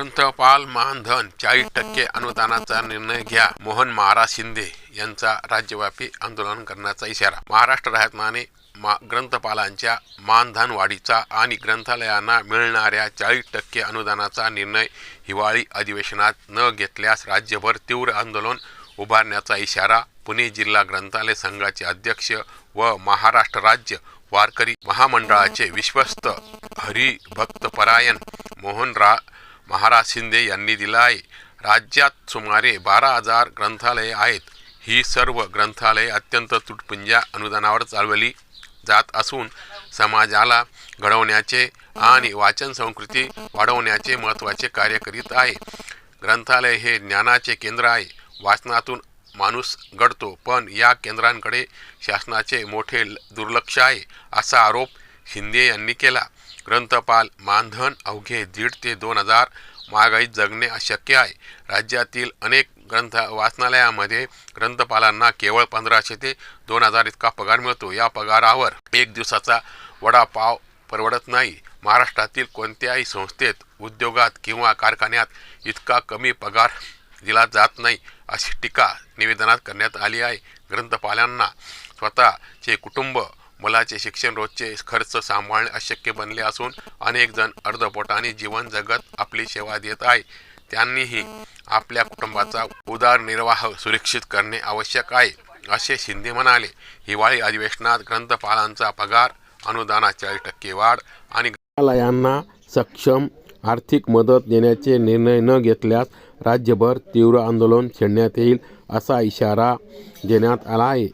ग्रंथपाल मानधन चाळीस टक्के अनुदानाचा निर्णय घ्या. मोहन महाराज शिंदे यांचा राज्यव्यापी आंदोलन करण्याचा इशारा. महाराष्ट्र राज्याने मा ग्रंथपालांच्या मानधन वाढीचा आणि ग्रंथालयांना मिळणाऱ्या चाळीस टक्के अनुदानाचा निर्णय हिवाळी अधिवेशनात न घेतल्यास राज्यभर तीव्र आंदोलन उभारण्याचा इशारा पुणे जिल्हा ग्रंथालय संघाचे अध्यक्ष व महाराष्ट्र राज्य वारकरी महामंडळाचे विश्वस्त हरिभक्तपरायण मोहन रा महाराज शिंदे यांनी दिला आहे राज्यात सुमारे बारा हजार ग्रंथालये आहेत. ही सर्व ग्रंथालये अत्यंत तुटपुंज्या अनुदानावर चालवली जात असून समाजाला घडवण्याचे आणि वाचन संस्कृती वाढवण्याचे महत्त्वाचे कार्य करीत आहे. ग्रंथालय हे ज्ञानाचे केंद्र आहे. वाचनातून माणूस घडतो पण या केंद्रांकडे शासनाचे मोठे ल- दुर्लक्ष आहे असा आरोप शिंदे यांनी केला. ग्रंथपाल मानधन अवघे दीड ते दोन हजार महागाईत जगणे अशक्य आहे. राज्यातील अनेक ग्रंथ वाचनालयामध्ये ग्रंथपालांना केवळ पंधराशे ते दोन हजार इतका पगार मिळतो. या पगारावर एक दिवसाचा वडापाव परवडत नाही. महाराष्ट्रातील कोणत्याही संस्थेत उद्योगात किंवा कारखान्यात इतका कमी पगार दिला जात नाही अशी टीका निवेदनात करण्यात आली आहे. ग्रंथपालांना स्वतःचे कुटुंब मुलाचे शिक्षण रोजचे खर्च सांभाळणे अशक्य बनले असून अनेक जण अर्धपोटाने जीवन जगत आपली सेवा देत आहे. त्यांनीही आपल्या कुटुंबाचा उदरनिर्वाह सुरक्षित करणे आवश्यक आहे असे शिंदे म्हणाले. हिवाळी अधिवेशनात ग्रंथपालांचा पगार अनुदानात चाळीस टक्के वाढ आणि ग्रंथालयांना सक्षम आर्थिक मदत देण्याचे निर्णय न घेतल्यास राज्यभर तीव्र आंदोलन छेडण्यात येईल असा इशारा देण्यात आला आहे.